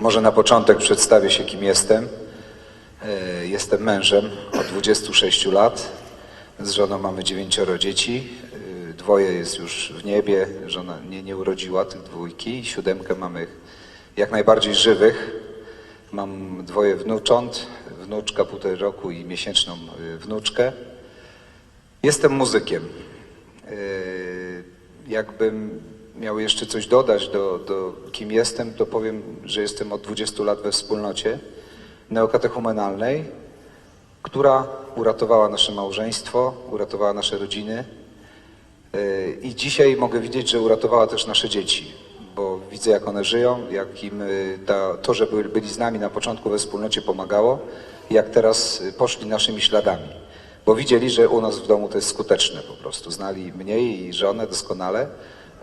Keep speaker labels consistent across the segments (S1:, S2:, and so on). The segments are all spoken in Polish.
S1: Może na początek przedstawię się, kim jestem. E, Jestem mężem od 26 lat. Z żoną mamy dziewięcioro dzieci. E, Dwoje jest już w niebie. Żona nie, nie urodziła tych dwójki. Siódemkę mamy jak najbardziej żywych. Mam dwoje wnucząt, wnuczka półtorej roku i miesięczną e, wnuczkę. Jestem muzykiem. Jakbym miał jeszcze coś dodać do, do kim jestem, to powiem, że jestem od 20 lat we wspólnocie neokatechumenalnej, która uratowała nasze małżeństwo, uratowała nasze rodziny Yy, i dzisiaj mogę widzieć, że uratowała też nasze dzieci, bo widzę jak one żyją, jak im yy, ta, to, że byli, z nami na początku we wspólnocie pomagało, jak teraz poszli naszymi śladami. Bo widzieli, że u nas w domu to jest skuteczne po prostu. Znali mnie i żonę doskonale.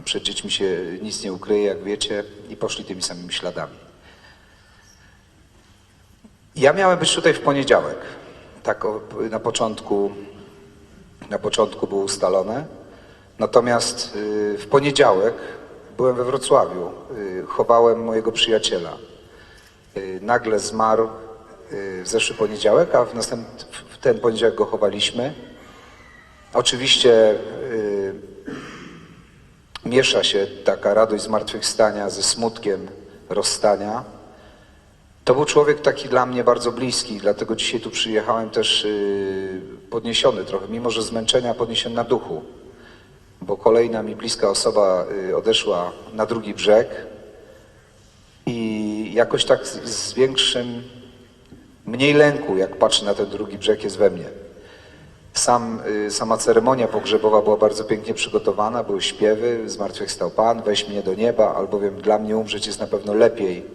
S1: Przed dziećmi się nic nie ukryje, jak wiecie, i poszli tymi samymi śladami. Ja miałem być tutaj w poniedziałek. Tak na początku, na początku było ustalone. Natomiast y, w poniedziałek byłem we Wrocławiu. Y, chowałem mojego przyjaciela. Y, nagle zmarł w zeszły poniedziałek, a w, następ, w ten poniedziałek go chowaliśmy. Oczywiście miesza się taka radość zmartwychwstania ze smutkiem rozstania. To był człowiek taki dla mnie bardzo bliski, dlatego dzisiaj tu przyjechałem też y, podniesiony trochę, mimo że zmęczenia podniesiony na duchu, bo kolejna mi bliska osoba y, odeszła na drugi brzeg i jakoś tak z, większym, mniej lęku, jak patrzę na ten drugi brzeg, jest we mnie. Sam, y, sama ceremonia pogrzebowa była bardzo pięknie przygotowana, były śpiewy, zmartwychwstał Pan, weź mnie do nieba, albowiem dla mnie umrzeć jest na pewno lepiej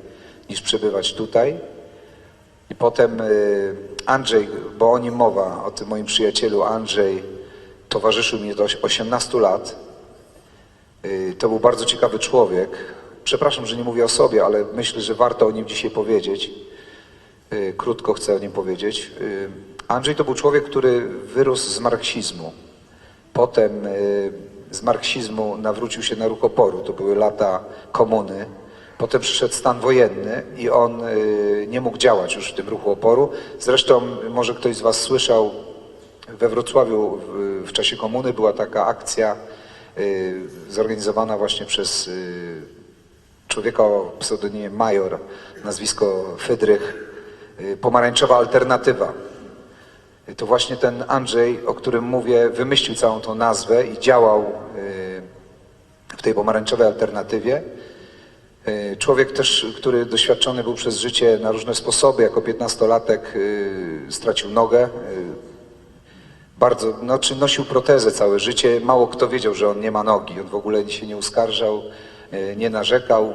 S1: niż przebywać tutaj. I potem y, Andrzej, bo o nim mowa, o tym moim przyjacielu Andrzej, towarzyszył mi do 18 lat. Y, To był bardzo ciekawy człowiek. Przepraszam, że nie mówię o sobie, ale myślę, że warto o nim dzisiaj powiedzieć. Y, Krótko chcę o nim powiedzieć. Y, Andrzej to był człowiek, który wyrósł z marksizmu. Potem y, z marksizmu nawrócił się na ruch oporu. To były lata komuny. Potem przyszedł stan wojenny i on nie mógł działać już w tym ruchu oporu. Zresztą może ktoś z Was słyszał, we Wrocławiu w, czasie komuny była taka akcja zorganizowana właśnie przez człowieka o pseudonimie Major, nazwisko Fydrych, pomarańczowa alternatywa. Y, To właśnie ten Andrzej, o którym mówię, wymyślił całą tą nazwę i działał y, w tej pomarańczowej alternatywie. Y, Człowiek też, który doświadczony był przez życie na różne sposoby, jako piętnastolatek y, stracił nogę, y, bardzo, znaczy nosił protezę całe życie. Mało kto wiedział, że on nie ma nogi. On w ogóle się nie uskarżał, nie narzekał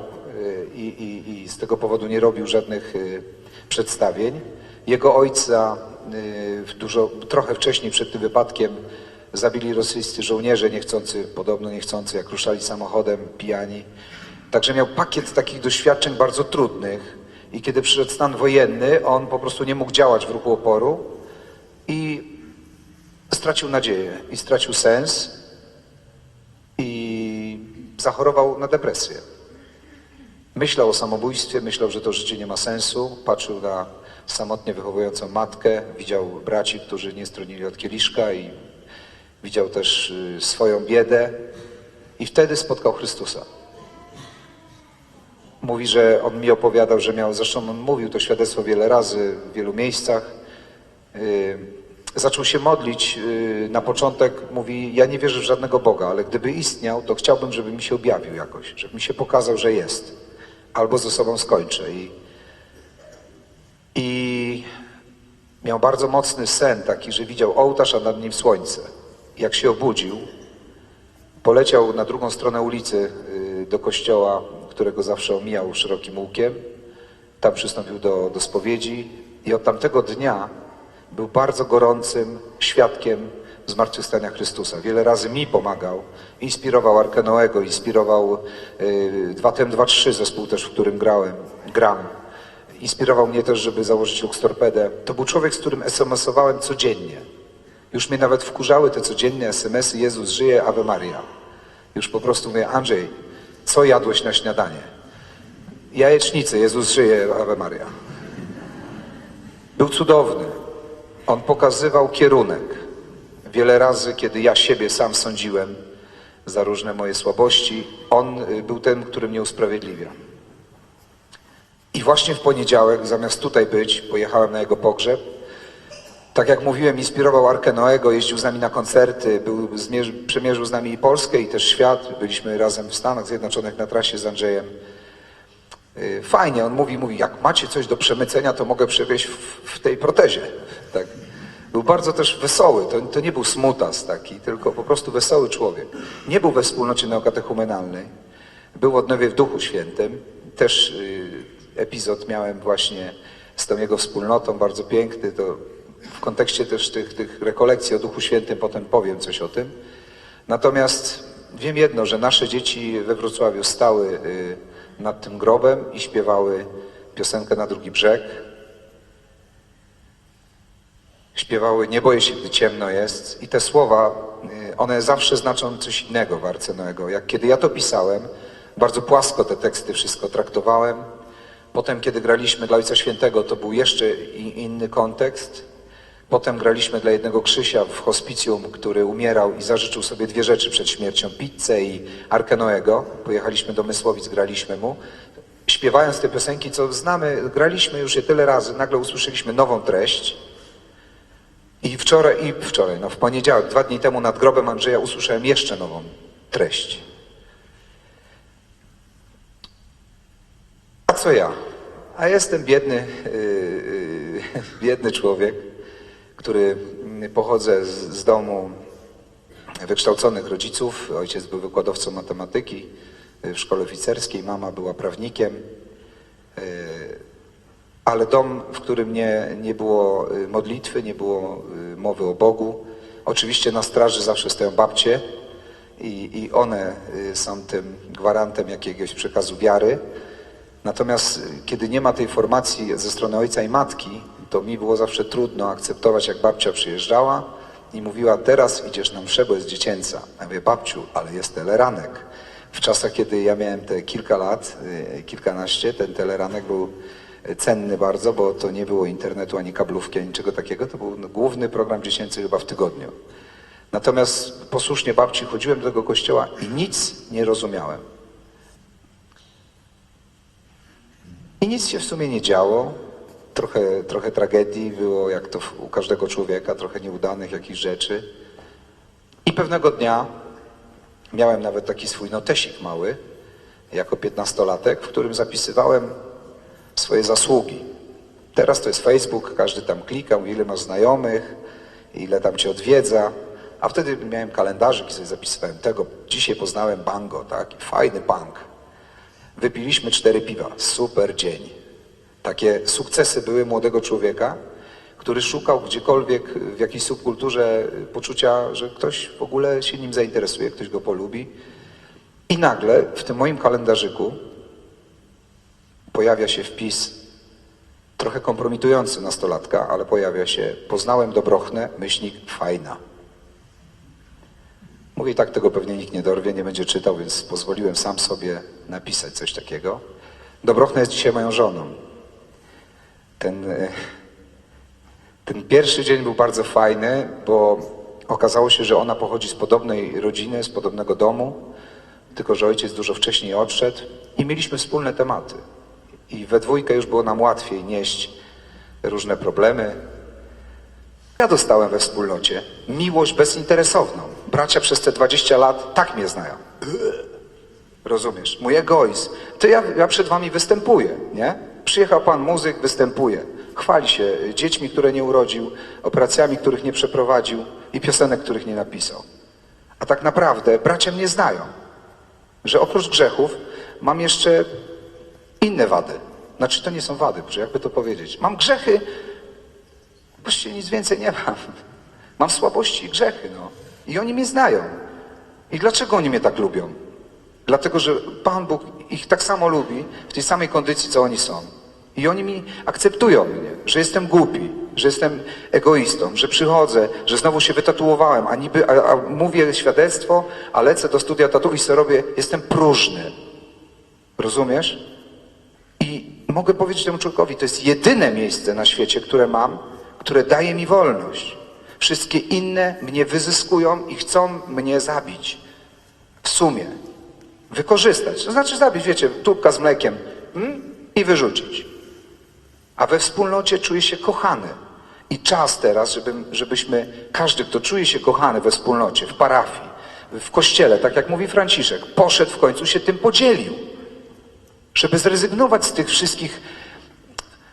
S1: i, i, i z tego powodu nie robił żadnych przedstawień. Jego ojca w dużo, trochę wcześniej przed tym wypadkiem zabili rosyjscy żołnierze niechcący, podobno niechcący, jak ruszali samochodem pijani. Także miał pakiet takich doświadczeń bardzo trudnych i kiedy przyszedł stan wojenny, on po prostu nie mógł działać w ruchu oporu i stracił nadzieję i stracił sens i zachorował na depresję. Myślał o samobójstwie, myślał, że to życie nie ma sensu, patrzył na samotnie wychowującą matkę, widział braci, którzy nie stronili od kieliszka i widział też y, swoją biedę i wtedy spotkał Chrystusa. Mówi, że on mi opowiadał, że miał, zresztą on mówił to świadectwo wiele razy w wielu miejscach, y, zaczął się modlić. y, Na początek mówi: Ja nie wierzę w żadnego Boga, ale gdyby istniał, to chciałbym, żeby mi się objawił jakoś, żeby mi się pokazał, że jest. Albo ze sobą skończę. I, i miał bardzo mocny sen, taki, że widział ołtarz, a nad nim słońce. Jak się obudził, poleciał na drugą stronę ulicy y, do kościoła, którego zawsze omijał szerokim łukiem. Tam przystąpił do, do spowiedzi i od tamtego dnia był bardzo gorącym świadkiem zmartwychwstania Chrystusa. Wiele razy mi pomagał, inspirował Arkę Noego, inspirował y, 2TM23 zespół też, w którym grałem, gram. Inspirował mnie też, żeby założyć Lux Torpedę. To był człowiek, z którym SMS-owałem codziennie. Już mnie nawet wkurzały te codzienne SMS-y Jezus żyje, Ave Maria. Już po prostu mówię, Andrzej, co jadłeś na śniadanie? Jajecznicy, Jezus żyje, Ave Maria. Był cudowny. On pokazywał kierunek. Wiele razy, kiedy ja siebie sam sądziłem za różne moje słabości, on y, był tym, który mnie usprawiedliwia. I właśnie w poniedziałek, zamiast tutaj być, pojechałem na jego pogrzeb. Tak jak mówiłem, inspirował Arkę Noego, jeździł z nami na koncerty, był, przemierzył z nami i Polskę, i też świat. Byliśmy razem w Stanach Zjednoczonych na trasie z Andrzejem. Y, Fajnie, on mówi, mówi, jak macie coś do przemycenia, to mogę przewieźć w, w tej protezie. Tak. Był bardzo też wesoły, to, to nie był smutas taki, tylko po prostu wesoły człowiek. Nie był we wspólnocie neokatechumenalnej, był odnowie w Duchu Świętym. Też y, epizod miałem właśnie z tą jego wspólnotą, bardzo piękny, to w kontekście też tych, tych rekolekcji o Duchu Świętym potem powiem coś o tym. Natomiast wiem jedno, że nasze dzieci we Wrocławiu stały y, nad tym grobem i śpiewały piosenkę na drugi brzeg. Śpiewały Nie boję się, gdy ciemno jest. I te słowa, y, one zawsze znaczą coś innego w Arce Noego. Jak kiedy ja to pisałem, bardzo płasko te teksty wszystko traktowałem. Potem, kiedy graliśmy dla Ojca Świętego, to był jeszcze inny kontekst. Potem graliśmy dla jednego Krzysia w hospicjum, który umierał i zażyczył sobie dwie rzeczy przed śmiercią, pizzę i Arkę Noego. Pojechaliśmy do Mysłowic, graliśmy mu. Śpiewając te piosenki, co znamy, graliśmy już je tyle razy, nagle usłyszeliśmy nową treść. I wczoraj, i wczoraj, no w poniedziałek, dwa dni temu nad grobem Andrzeja usłyszałem jeszcze nową treść. A co ja? A jestem biedny, yy, biedny człowiek, który mm, pochodzę z, z domu wykształconych rodziców. Ojciec był wykładowcą matematyki y, w szkole oficerskiej, mama była prawnikiem. Yy, ale dom, w którym nie, nie było y, modlitwy, nie było y, mowy o Bogu. Oczywiście na straży zawsze stoją babcie i, i one y, są tym gwarantem jakiegoś przekazu wiary. Natomiast kiedy nie ma tej formacji ze strony ojca i matki, to mi było zawsze trudno akceptować, jak babcia przyjeżdżała i mówiła, teraz idziesz na mszę, bo jest dziecięca. Ja mówię, babciu, ale jest teleranek. W czasach, kiedy ja miałem te kilka lat, kilkanaście, ten teleranek był cenny bardzo, bo to nie było internetu, ani kablówki, ani niczego takiego. To był główny program dziecięcy chyba w tygodniu. Natomiast posłusznie babci chodziłem do tego kościoła i nic nie rozumiałem. I nic się w sumie nie działo. Trochę, trochę tragedii było, jak to u każdego człowieka, trochę nieudanych jakichś rzeczy. I pewnego dnia miałem nawet taki swój notesik mały, jako piętnastolatek, w którym zapisywałem swoje zasługi. Teraz to jest Facebook, każdy tam klika, ile masz znajomych, ile tam cię odwiedza. A wtedy miałem kalendarzyk i sobie zapisywałem tego. Dzisiaj poznałem Bango, tak? Fajny bank. Wypiliśmy cztery piwa. Super dzień. Takie sukcesy były młodego człowieka, który szukał gdziekolwiek w jakiejś subkulturze poczucia, że ktoś w ogóle się nim zainteresuje, ktoś go polubi. I nagle w tym moim kalendarzyku pojawia się wpis trochę kompromitujący nastolatka, ale pojawia się poznałem Dobrochnę, myślnik fajna. Mówię, tak tego pewnie nikt nie dorwie, nie będzie czytał, więc pozwoliłem sam sobie napisać coś takiego. Dobrochna jest dzisiaj moją żoną. Ten, e, ten pierwszy dzień był bardzo fajny, bo okazało się, że ona pochodzi z podobnej rodziny, z podobnego domu, tylko że ojciec dużo wcześniej odszedł i mieliśmy wspólne tematy. I we dwójkę już było nam łatwiej nieść różne problemy, ja dostałem we wspólnocie miłość bezinteresowną. Bracia przez te 20 lat tak mnie znają. Rozumiesz? Mój egoizm. To ja, ja przed wami występuję, nie? Przyjechał pan muzyk, występuje. Chwali się dziećmi, które nie urodził, operacjami, których nie przeprowadził i piosenek, których nie napisał. A tak naprawdę bracia mnie znają, że oprócz grzechów mam jeszcze inne wady. Znaczy to nie są wady, że jakby to powiedzieć. Mam grzechy, Właściwie nic więcej nie mam. Mam słabości i grzechy, no. I oni mnie znają. I dlaczego oni mnie tak lubią? Dlatego, że Pan Bóg ich tak samo lubi, w tej samej kondycji, co oni są. I oni mi akceptują mnie, że jestem głupi, że jestem egoistą, że przychodzę, że znowu się wytatuowałem, a niby, a, a mówię świadectwo, a lecę do studia tatu i sobie robię, jestem próżny. Rozumiesz? Mogę powiedzieć temu człowiekowi, to jest jedyne miejsce na świecie, które mam, które daje mi wolność. Wszystkie inne mnie wyzyskują i chcą mnie zabić. W sumie. Wykorzystać. To znaczy zabić, wiecie, tubka z mlekiem mm, i wyrzucić. A we wspólnocie czuję się kochany. I czas teraz, żeby, żebyśmy, każdy, kto czuje się kochany we wspólnocie, w parafii, w kościele, tak jak mówi Franciszek, poszedł w końcu się tym podzielił. Żeby zrezygnować z tych wszystkich,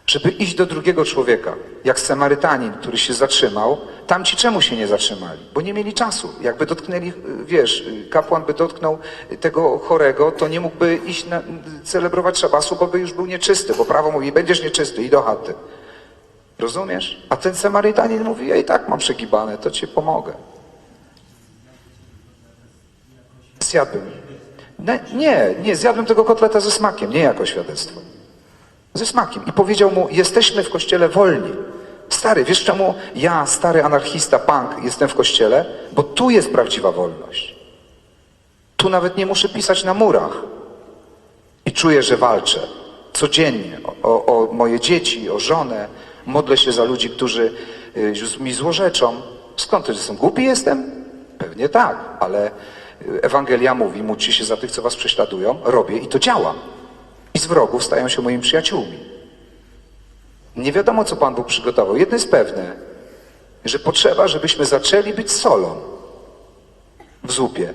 S1: żeby iść do drugiego człowieka, jak Samarytanin, który się zatrzymał. Tamci czemu się nie zatrzymali? Bo nie mieli czasu. Jakby dotknęli, wiesz, kapłan by dotknął tego chorego, to nie mógłby iść na, celebrować szabasu, bo by już był nieczysty, bo prawo mówi, będziesz nieczysty, i do chaty. Rozumiesz? A ten Samarytanin mówi, ja i tak mam przegibane, to ci pomogę. Zjadłem. Nie, nie, zjadłem tego kotleta ze smakiem, nie jako świadectwo. Ze smakiem. I powiedział mu, jesteśmy w kościele wolni. Stary, wiesz czemu ja, stary anarchista, punk, jestem w kościele? Bo tu jest prawdziwa wolność. Tu nawet nie muszę pisać na murach. I czuję, że walczę codziennie o, o, moje dzieci, o żonę. Modlę się za ludzi, którzy y, mi złorzeczą. Skąd to, że jestem głupi jestem? Pewnie tak, ale Ewangelia mówi, módlcie się za tych, co was prześladują. Robię i to działam. I z wrogów stają się moimi przyjaciółmi. Nie wiadomo, co Pan Bóg przygotował. Jedno jest pewne, że potrzeba, żebyśmy zaczęli być solą w zupie.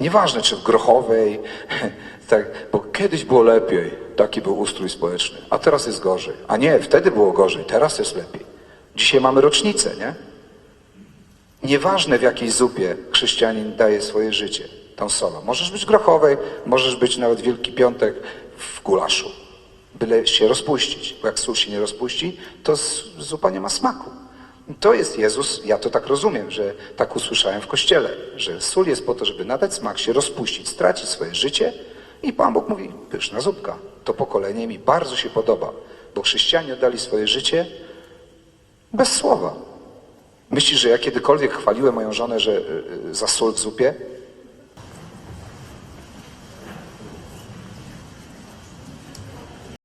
S1: Nieważne, czy w grochowej, tak, bo kiedyś było lepiej, taki był ustrój społeczny, a teraz jest gorzej. A nie, wtedy było gorzej, teraz jest lepiej. Dzisiaj mamy rocznicę, nie? Nieważne w jakiej zupie chrześcijanin daje swoje życie, tą solą. Możesz być grochowej, możesz być nawet Wielki Piątek w gulaszu. Byle się rozpuścić, bo jak sól się nie rozpuści, to zupa nie ma smaku. To jest Jezus, ja to tak rozumiem, że tak usłyszałem w kościele, że sól jest po to, żeby nadać smak, się rozpuścić, stracić swoje życie i Pan Bóg mówi, pyszna zupka. To pokolenie mi bardzo się podoba, bo chrześcijanie oddali swoje życie bez słowa. Myślisz, że ja kiedykolwiek chwaliłem moją żonę, że y, y, za sól w zupie?